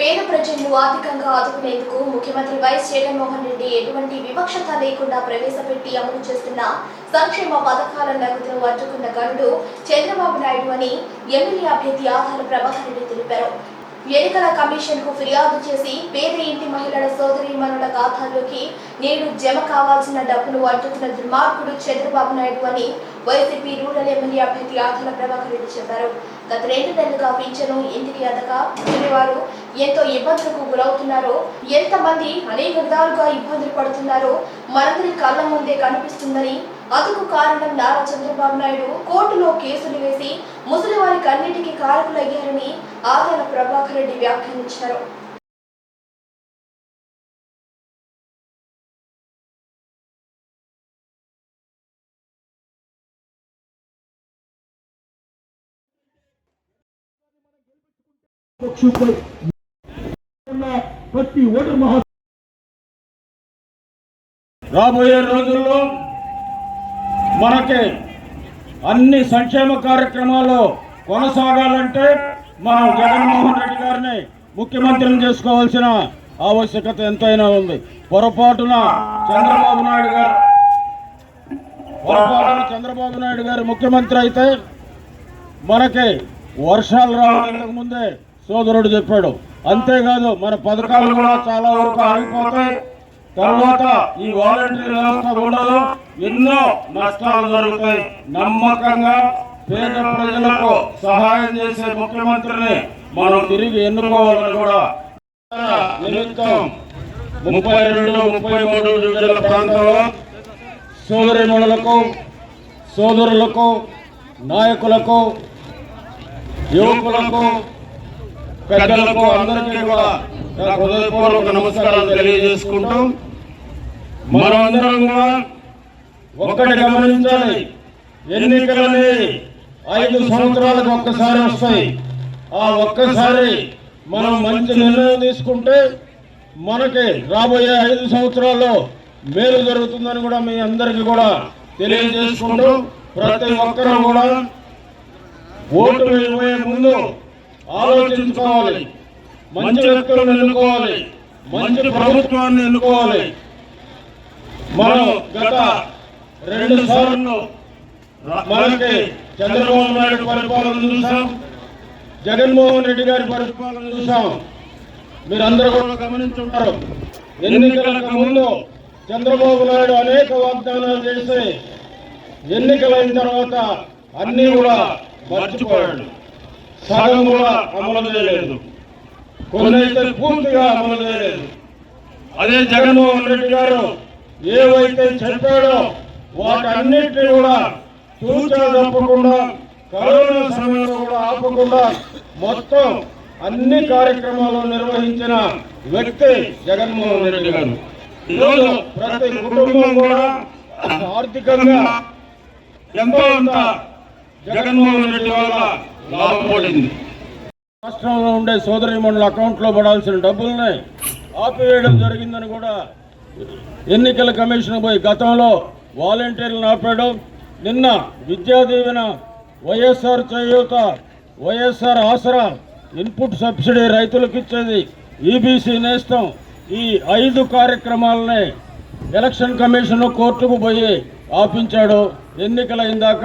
పేద ప్రజలను ఆర్థికంగా ఆదుకునేందుకు ముఖ్యమంత్రి వైఎస్ జగన్మోహన్ రెడ్డి ఎటువంటి వివక్షత లేకుండా ప్రవేశపెట్టి అమలు చేస్తున్న సంక్షేమ పథకాల నగదును అడ్డుకున్న గనుడు చంద్రబాబు నాయుడు అని ఎమ్మెల్యే అభ్యర్థి ఆధార ప్రభాకర్ రెడ్డి తెలిపారు. ఎన్నికల కమిషన్కు ఫిర్యాదు చేసి పేద ఇంటి మహిళల సోదరీమణుల ఖాతాల్లోకి నేడు జమ కావాల్సిన డబ్బును అడ్డుకున్న దుర్మార్గుడు చంద్రబాబు నాయుడు అని వైసీపీ రూరల్ ఎమ్మెల్యే అభ్యర్థి ఆధార ప్రభాకర్ రెడ్డి చెప్పారు. గత రెండు నెలలుగా పింఛను ఇంటికి అందక వారు ఎంతో ఇబ్బందులకు గురవుతున్నారో. ఎంతమంది అనేక విధాలుగా ఇబ్బందులు పడుతున్నారో. మనందరి కళ్ళ ముందే కనిపిస్తుందని అందుకు కారణం నారా చంద్రబాబు నాయుడు. కోర్టులో కేసులు వేసి ముసలి వారికి అన్నిటికీ కారకులయ్యారని ఆదాల ప్రభాకర్ రెడ్డి వ్యాఖ్యానించారు. ప్రతి ఓటర్ మహా రాబోయే రోజుల్లో మనకి అన్ని సంక్షేమ కార్యక్రమాలు కొనసాగాలంటే మనం జగన్మోహన్ రెడ్డి గారిని ముఖ్యమంత్రిని చేసుకోవాల్సిన ఆవశ్యకత ఎంతైనా ఉంది. పొరపాటున చంద్రబాబు నాయుడు గారు పొరపాటున చంద్రబాబు నాయుడు గారు ముఖ్యమంత్రి అయితే మనకి వర్షాలు రావడానికి ముందే సోదరుడు చెప్పాడు అంతేకాదు మన పథకాలు కూడా చాలా వరకు ఆగిపోతాయి. తర్వాత ఈ వాలంటీర్ వ్యవస్థ కూడా ఎన్నో నష్టాలు జరుగుతాయి. నమ్మకంగా పేద ప్రజలకు సహాయం చేసే ముఖ్యమంత్రిని మనం తిరిగి ఎన్నుకోవాలని కూడా నిమిత్తం ముప్పై రెండు ముప్పై మూడు వివిధ ప్రాంతంలో సోదరిమణులకు సోదరులకు నాయకులకు యువకులకు పెద్దలకు అందరికీ కూడా నా హృదయపూర్వక నమస్కారాలు తెలియజేసుకుంటూ మనమందరం కూడా ఒక్కటి గమనించాలి. ఎన్నికలని ఐదు సంవత్సరాలకు ఒక్కసారి వస్తాయి. ఆ ఒక్కసారి మనం మంచి నిర్ణయం తీసుకుంటే మనకి రాబోయే ఐదు సంవత్సరాల్లో మేలు జరుగుతుందని కూడా మీ అందరికీ కూడా తెలియజేసుకుంటూ ప్రతి ఒక్కరూ కూడా ఓటు వేయబోయే ముందు ఆలోచించుకోవాలి. మంచి వ్యక్తులను ఎన్నుకోవాలి. మంచి ప్రభుత్వాన్ని ఎన్నుకోవాలి. మనం గత రెండు సార్లు మనకి చంద్రబాబు నాయుడు పరిపాలన చూసాం. జగన్మోహన్ రెడ్డి గారి పరిపాలన చూసాం. మీరందరూ కూడా గమనించుంటారు. ఎన్నికలకు ముందు చంద్రబాబు నాయుడు అనేక వాగ్దానాలు చేసి ఎన్నికలైన తర్వాత అన్నీ కూడా మర్చిపోయాడు. సగం కూడా అమలు చేయలేదు. కొన్నైతే పూర్తిగా అమలు చేయలేదు. అదే జగన్మోహన్ రెడ్డి గారు ఏవైతే చెప్పాడో వాటన్నిటిని కూడా తూచా తప్పకుండా కరోనా సమయంలో కూడా ఆపకుండా మొత్తం అన్ని కార్యక్రమాలు నిర్వహించిన వ్యక్తి జగన్మోహన్ రెడ్డి గారు. ఈరోజు ప్రతి కుటుంబం కూడా ఆర్థికంగా ఎంతో అంత జగన్మోహన్ రెడ్డి వల్ల లాభపడింది. రాష్ట్రంలో ఉండే సోదరిమణుల అకౌంట్లో పడాల్సిన డబ్బుల్ని ఆపివేయడం జరిగిందని కూడా ఎన్నికల కమిషన్ పోయి గతంలో వాలంటీర్లను ఆపేయడం నిన్న విద్యా దీవెన వైఎస్ఆర్ చేయూత వైఎస్ఆర్ ఆసరా ఇన్పుట్ సబ్సిడీ రైతులకు ఇచ్చేది ఈబీసీ నేస్తం. ఈ ఐదు కార్యక్రమాలని ఎలక్షన్ కమిషన్ కోర్టుకు పోయి ఆపించాడు. ఎన్నికలైందాక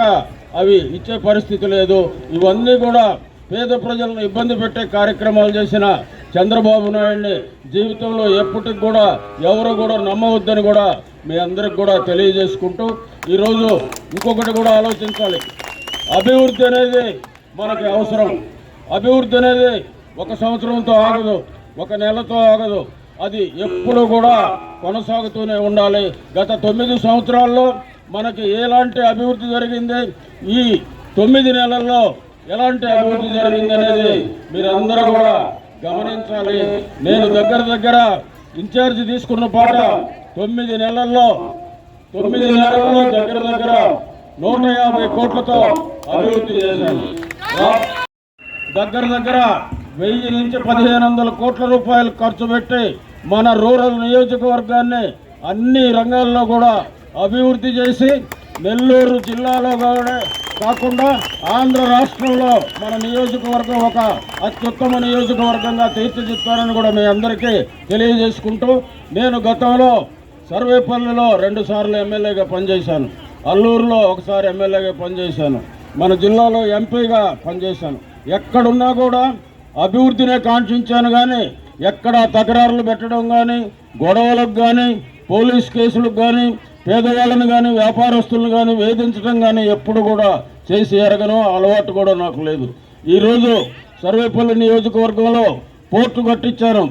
అవి ఇచ్చే పరిస్థితి లేదు. ఇవన్నీ కూడా పేద ప్రజలను ఇబ్బంది పెట్టే కార్యక్రమాలు చేసిన చంద్రబాబు నాయుడిని జీవితంలో ఎప్పటికి కూడా ఎవరు కూడా నమ్మవద్దని కూడా మీ అందరికి కూడా తెలియజేసుకుంటూ ఈరోజు ఇంకొకటి కూడా ఆలోచించాలి. అభివృద్ధి అనేది మనకి అవసరం. అభివృద్ధి అనేది ఒక సంవత్సరంతో ఆగదు ఒక నెలతో ఆగదు. అది ఎప్పుడు కూడా కొనసాగుతూనే ఉండాలి. గత తొమ్మిది సంవత్సరాల్లో మనకి ఎలాంటి అభివృద్ధి జరిగింది? ఈ తొమ్మిది నెలల్లో ఎలాంటి అభివృద్ధి జరిగింది అనేది మీరందరూ కూడా గమనించాలి. నేను దగ్గర దగ్గర ఇన్ఛార్జ్ తీసుకున్న పాట తొమ్మిది నెలల్లో తొమ్మిది నెలల్లో దగ్గర దగ్గర నూట యాభై కోట్లతో అభివృద్ధి చేశాను దగ్గర దగ్గర వెయ్యి నుంచి పదిహేను వందల కోట్ల రూపాయలు ఖర్చు పెట్టి మన రూరల్ నియోజకవర్గాన్ని అన్ని రంగాల్లో కూడా అభివృద్ధి చేసి నెల్లూరు జిల్లాలో కాకుండా ఆంధ్ర రాష్ట్రంలో మన నియోజకవర్గం ఒక అత్యుత్తమ నియోజకవర్గంగా తీర్చిదిద్దారని కూడా మీ అందరికీ తెలియజేసుకుంటూ నేను గతంలో సర్వేపల్లిలో రెండు సార్లు ఎమ్మెల్యేగా పనిచేశాను. అల్లూరులో ఒకసారి ఎమ్మెల్యేగా పనిచేశాను. మన జిల్లాలో ఎంపీగా పనిచేశాను. ఎక్కడున్నా కూడా అభివృద్ధినే కాంక్షించాను కానీ ఎక్కడ తకరారులు పెట్టడం కానీ గొడవలకు కానీ పోలీస్ కేసులకు కానీ పేదవాళ్ళను కానీ వ్యాపారస్తులను కానీ వేధించడం కానీ ఎప్పుడు కూడా చేసి ఎరగను అలవాటు కూడా నాకు లేదు. ఈరోజు సర్వేపల్లి నియోజకవర్గంలో పోర్టు కట్టించాను.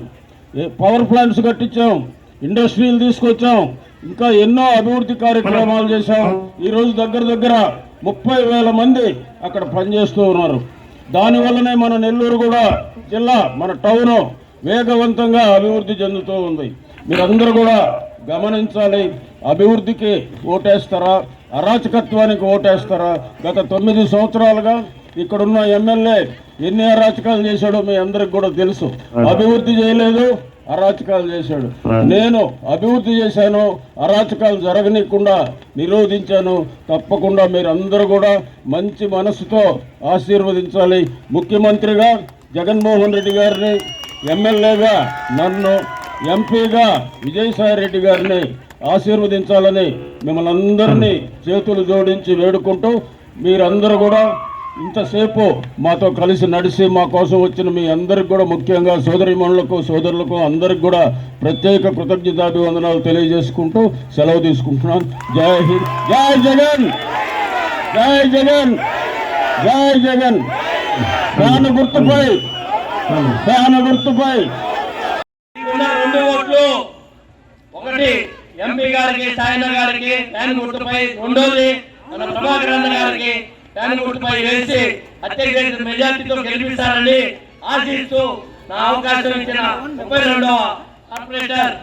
పవర్ ప్లాంట్స్ కట్టించాం. ఇండస్ట్రీలు తీసుకొచ్చాం. ఇంకా ఎన్నో అభివృద్ధి కార్యక్రమాలు చేశాం. ఈరోజు దగ్గర దగ్గర ముప్పై వేల మంది అక్కడ పనిచేస్తూ ఉన్నారు. దానివల్లనే మన నెల్లూరు కూడా జిల్లా మన టౌను వేగవంతంగా అభివృద్ధి చెందుతూ ఉంది. మీరందరూ కూడా గమనించాలి. అభివృద్ధికి ఓటేస్తారా? అరాచకత్వానికి ఓటేస్తారా? గత తొమ్మిది సంవత్సరాలుగా ఇక్కడున్న ఎమ్మెల్యే ఎన్ని అరాచకాలు చేశాడో మీ అందరికి కూడా తెలుసు. అభివృద్ధి చేయలేదు అరాచకాలు చేశాడు. నేను అభివృద్ధి చేశాను అరాచకాలు జరగనీయకుండా నిరోధించాను. తప్పకుండా మీరందరూ కూడా మంచి మనసుతో ఆశీర్వదించాలి. ముఖ్యమంత్రిగా జగన్మోహన్ రెడ్డి గారిని ఎమ్మెల్యేగా నన్ను ఎంపీగా విజయసాయి రెడ్డి గారిని ఆశీర్వదించాలని మిమ్మల్ని అందరినీ చేతులు జోడించి వేడుకుంటూ మీరందరూ కూడా ఇంతసేపు మాతో కలిసి నడిచి మా కోసం వచ్చిన మీ అందరికి కూడా ముఖ్యంగా సోదరిమణులకు సోదరులకు అందరికి కూడా ప్రత్యేక కృతజ్ఞతాభివందనాలు తెలియజేసుకుంటూ సెలవు తీసుకుంటున్నాను. జై హింద్ జై జగన్ జై జగన్ జై జగన్. ఫ్యాన్ గుర్తుపై ఫ్యాన్ గుర్తుపై. చెప్పి ఎంపీ గారికి సాయన గారికి ఫ్యాన్ గుర్తుపై రెండోది మన ప్రభాకర్ అన్న గారికి ఫ్యాన్ గుర్తుపై వేసి అత్యధిక మెజార్టీతో గెలిపిస్తారని ఆశిస్తూ నా అవకాశం ఇచ్చిన ముప్పై రెండవ కార్పొరేటర్.